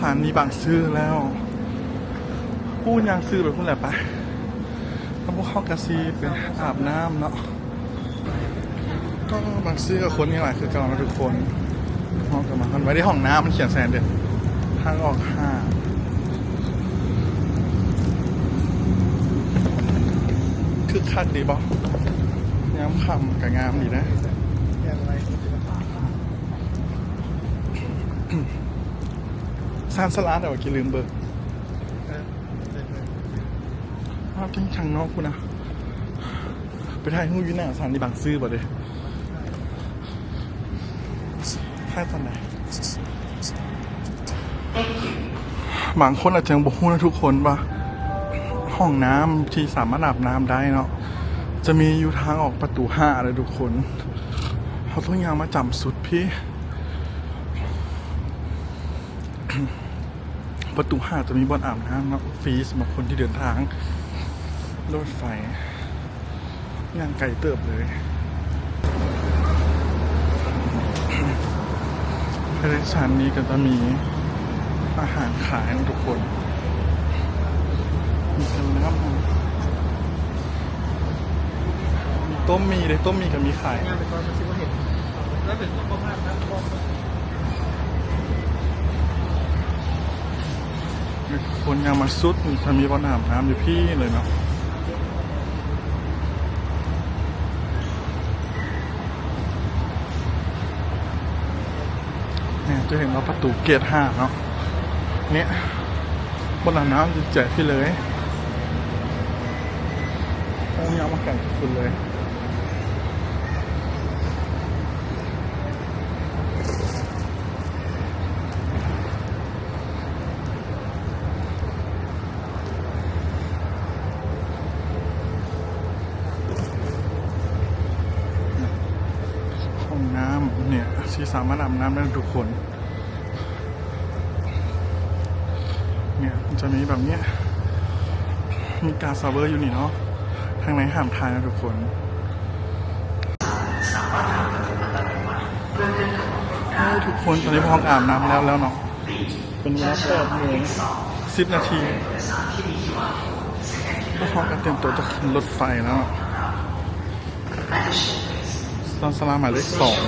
ะกำมานีบางซื่อแล้วพูดยังซื่อไปพูดแหละปะแล้วพวกเข้ากระซีไปอาบน้ำเนาะก็บางซื่อกับคนนี่แหละคือเก่านะทุกคนห้องกับมามันไว้ที่ห้องน้ำมันเขียนแสนเด็ดทางออกห้าคือคักดีบ่ย้ำคำกับงามดีนะ ซานสลัดแต่ว่ากินลืมเบิกภาพที่ข้างนอกคุณนะ ไปถ่ายรูปอยู่หน้าสถานีบางซื่อบ่เลยถ่ายตอนไหน บางคนอาจจะยังบอกนะทุกคนว่าห้องน้ำที่สามารถอาบน้ำได้เนาะ จะมีอยู่ทางออกประตูห้าเลยทุกคน เขาต้องยางมาจำสุดพี่ ประตูห้าจะมีบ่อนอาบน้ำนะฟรีสำหรับคนที่เดินทางรถไฟย่างไกลเติบเลยภายในชั้นนี้ก็จะมีอาหารขายนะทุกคน มีกันแล้วมีต้มมีเลยต้มมีกับมีขายงานเป็นความคิดว่าเห็นแล้วเป็นสุขภาพนะ มองคนยังมาซุดถ้ามีบ่อน้ำน้ำอยู่พี่เลยเนาะเนี่ยจะเห็นว่าประตูเกตห้าเนาะเนี่ยบนน้ำจะแจกพี่เลยโอ้ยาวมาแข่งกับคุณเลย ห้องน้ำเนี่ยที่ สามารถอาบน้ำได้ทุกคน เนี่ยจะมีแบบเนี้ย มีการซาเวอร์อยู่นี่เนาะ ทางไหนห้ามทายนะทุกคนทุกคนตอนนี้พร้อมอาบน้ำแล้วแล้วเนาะ เป็นเวลาแปดโมงสิบนาทีก็พร้อมกันเตรียมตัวจะขึ้นรถไฟแล้วเนาะตอนสลาหมายเลขสอง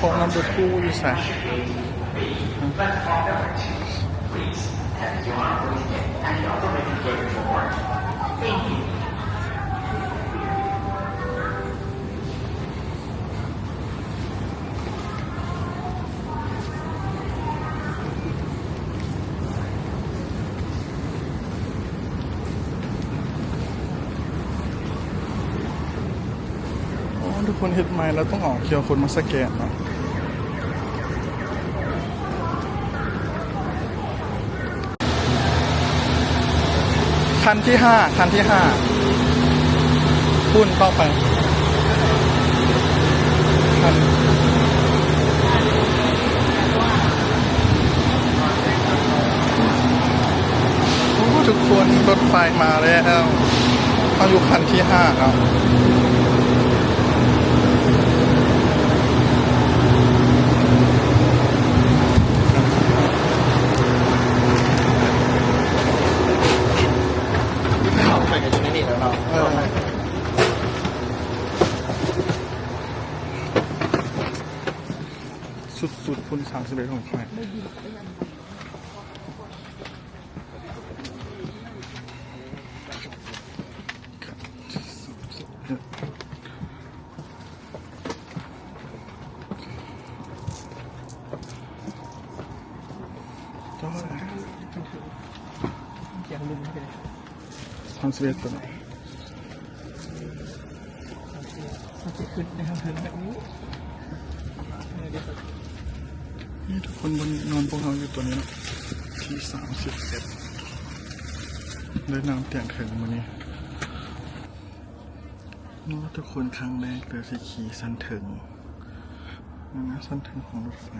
พกน้ำเดือดกู้อยู่ใส่อ๋อทุกคนเห็นไหมเราต้องออกเคียวคนมาสแกนนะคันที่ห้าคันที่ห้าพุ่นต้องไปคันโอ้ทุกคนรถไฟมาแล้วเอาอยู่คันที่ห้าแล้ว ไปกันอยู่ในนี่แล้วเนาะ เออ สุดๆคุณสามสิบเอ็ดของใครก็ยังลืมไม่ได้สามสิบเอ็ดตัวไหน มันจะขึ้นนะครับถึงแบบนี้ นี่ทุก คนบนนอนพวกเราอยู่ตัวนี้นะที่สามสิบเอ็ดได้นำเตียงถึงวันนี้นี่ว่าทุกคนครั้งแรกเลยที่ขี่สันถึงนะนะสันถึงของรถไฟ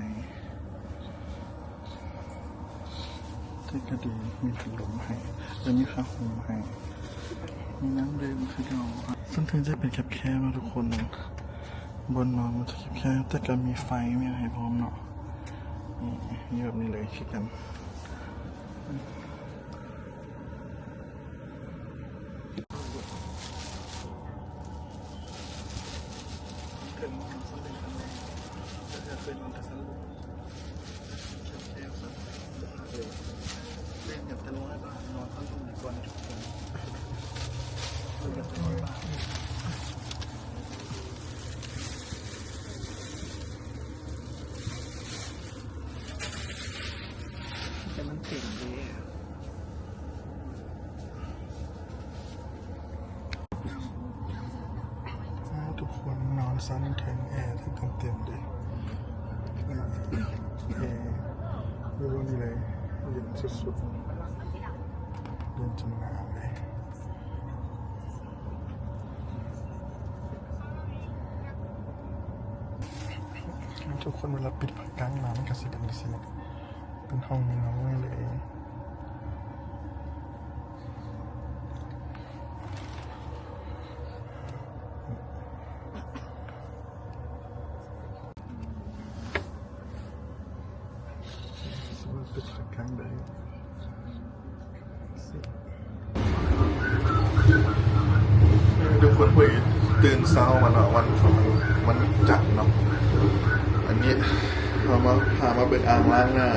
ที่ก็ดีมีพัดลมให้แล้วมีข้าวหุงให้มีน้ำดื่มคือเราซึ่งถึงจะเป็นแคบๆนะทุกคนบนนอนมันจะแคบๆแต่ก็มีไฟมีอะไรพร้อมเนาะ นี่มีแบบนี้เลยคิดกัน ถึงมันสำเร็จแล้วจะจะเป็นมันจะสรุปแคบๆสักเลยเล่นกับจะร้อยบาทนอนข้างตรงนี้ก่อนทุกคนเล่นกับจะร้อยบาท แต่มันเก่งดี ให้ทุก คนนอนซ้ำแทนแอร์ที่เต็มๆเลยแอร์ไม่รู้นี่เลยเย็นสุดๆเย็นจนหนาวเลยทุกคนเวลาปิดผักกลางน้ำมันก็สิเป็นสิเป็นห้องน้ำเลย สมมติปิดผักกลางได้ทุกคนคุย ตื่นเช้ามาเนาะวันของมันจัดเนาะอันนี้เรามาพามาเบิกอ่างล้างหน้า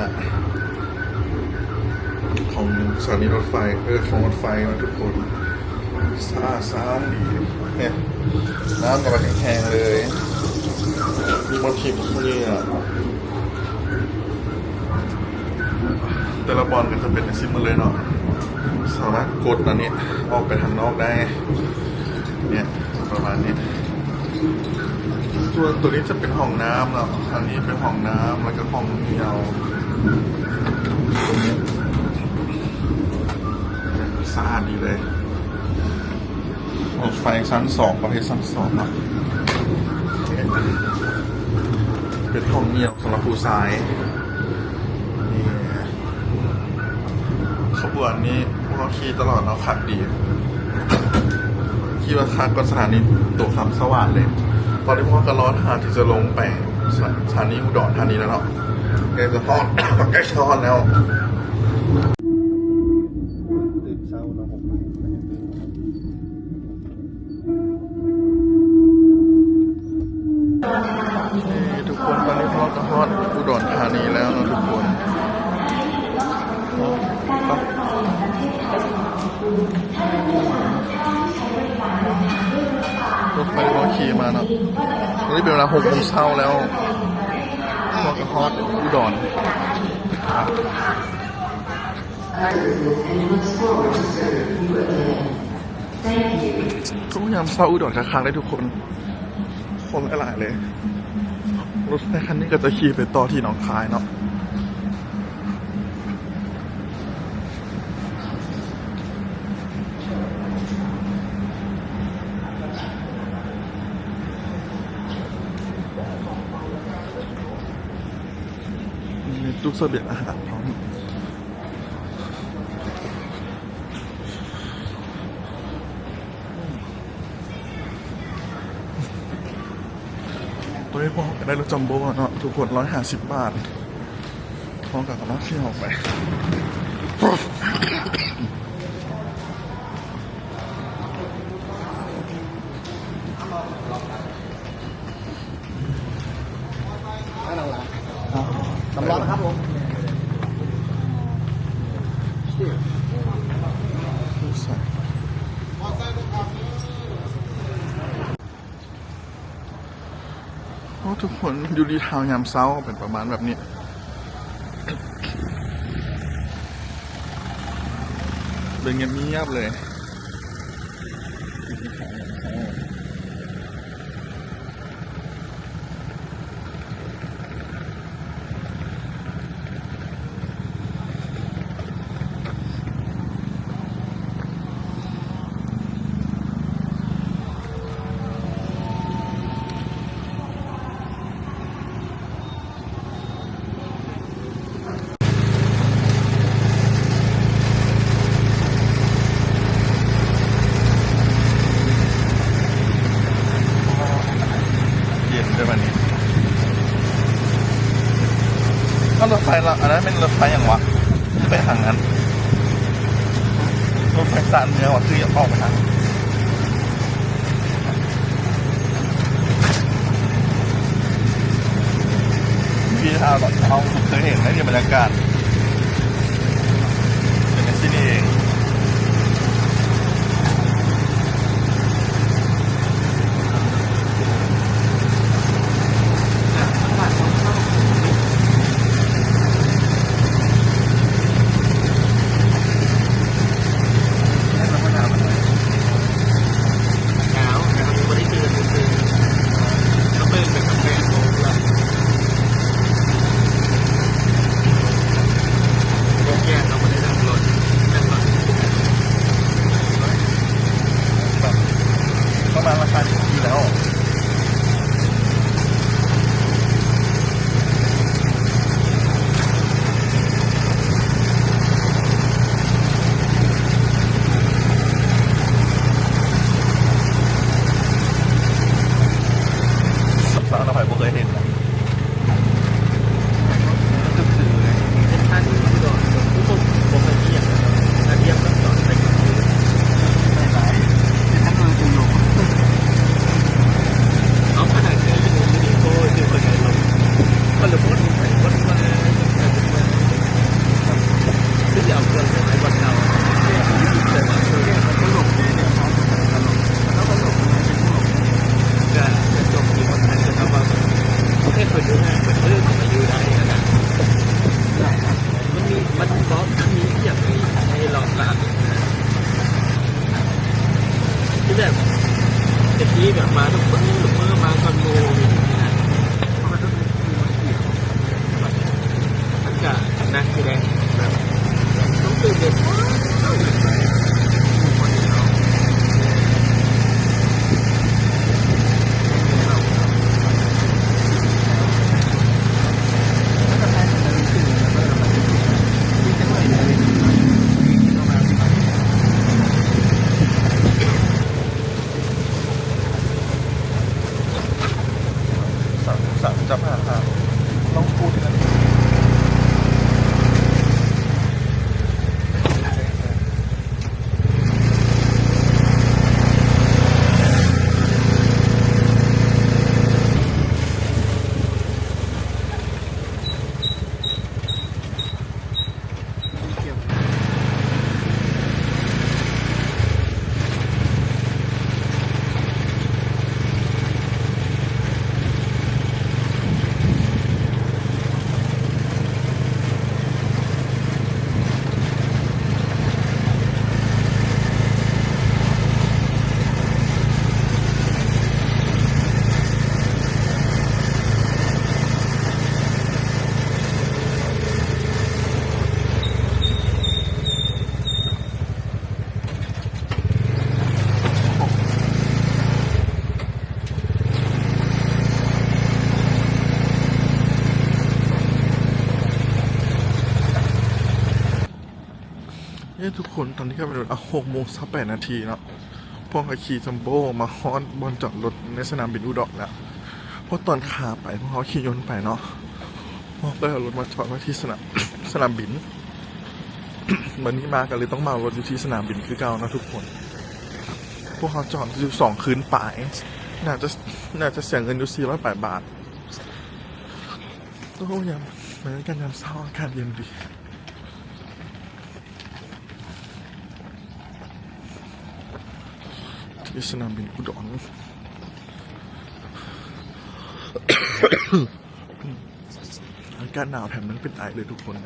ของสถานีรถไฟเออของรถไฟนะทุกคนสะอาดสะอาดดีเนี่ยน้ำกับแห้งเลยมีมลทิพย์นี่อะแต่ละบอลก็จะเป็นซิมมาเลยเนาะสามารถกดอันนี้ออกไปทางนอกได้ เนี่ย นี้ส่วตัวนี้จะเป็นห้องน้ำแล้วอันนี้เป็นห้องน้ำแล้วก็ห้องเดียวตรงนี้สะอาดดีเลยรถไฟชั้นสองประเภทชั้นสองอะเป็นห้องเงียบสำหรับผู้ชายนี่ขบวนนี้พวกเราขี่ตลอดเราขัดดี ขี่ว่าคักก็สถานีตัวคำสว่างเลย ตอนนี้พ่อก็ร้อนหาที่จะลงไปสถานีอุดรธานีแล้วเนาะใกล้จะทอดใกล้จะทอดแล้ว ขี่มาเนาะตอนนี้เป็นเวลาหกโมงเช้าแล้วพอกระทอดอุดรทุกยามเช้าอุดรค้างได้ทุกคน คนหลายเลย รถไฟคันนี้ก็จะขี่ไปต่อที่หนองคายเนาะ มีตู้เสบียงอาหารพร้อมตัวนี้พอได้รถจัมโบ้เนาะทุกคนร้อยห้าสิบบาทพร้อมกับกระเป๋าเที่ยวออกไป ร้อนนะครับผมโอ้ทุกคนอยู่ดีทาวยามเช้าเป็นประมาณแบบนี้เป็นเงียบๆเลย ถไฟละอันนั้นเป็นรถไฟอย่างวะไปทางนั้นรถไฟสานเมืองวะคืออยากออกไปทางพี่ทาวตอนเช้าเคยเห็นไหมที่บรรยากาศ คนตอนนี้ก็เป็นเวลาหกโมงสักแปดนาทีเนาะพวกเขาขี่จัมโบ้มาฮอนบนจอดรถในสนามบินอุดรแล้วเพราะตอนขาไปพวกเขาขี่ยนต์ไปเนาะพวกก็เอารถมาจอดไว้ที่สนามสนามบินวันนี้มากันเลยต้องมารถอยู่ที่สนามบินคือเก่านะทุกคน พวกเขาจอดอยู่สองคืนป่ายน่าจะน่าจะเสียเงินอยู่สี่ร้อยแปดบาทโอ้ยเหมือนกันยามเช้าอากาศเย็นดี ที่สนามบินอุดรอากาศหนาวแถมนั้นเป็นไอเลยทุกคน